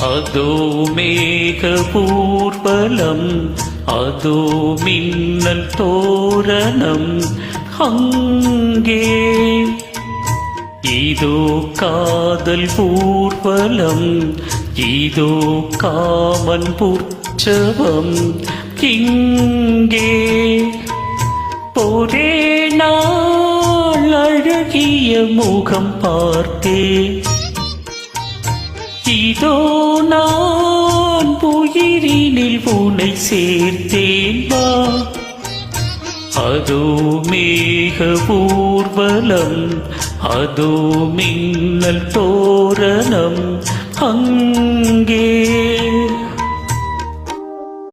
அதோ மேக ஊர்வலம் அதோ மின்னல் தோரணம் அங்கே. இதோ காதல் ஊர்வலம் இதோ காமன் புற்சவம் இங்கே. ஒரே நாள் அழகிய முகம் பார்த்தேன் இதோ நான் உயிரினில் உனை சேர்த்தேன் வா. அதோ மேக ஊர்வலம் அதோ மின்னல் தோரணம் அங்கே